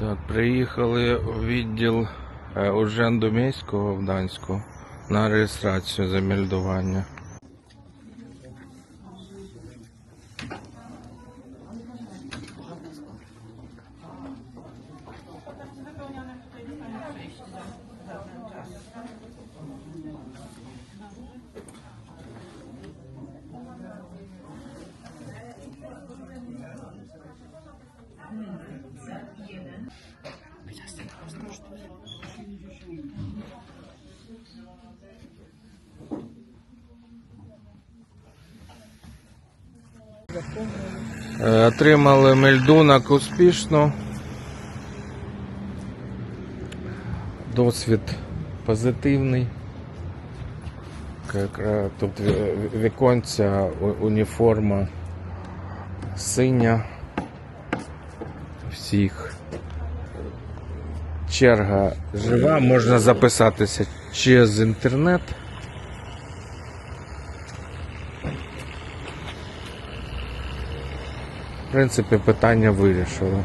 Так, приїхали у відділ е, міського в Данську на реєстрацію за Thank Е, Отримали мельдунок успішно. Досвід позитивний. Тут віконця, уніформа синя. Всіх. Черга жива, можна записатися через інтернет. В принципі, питання вирішили.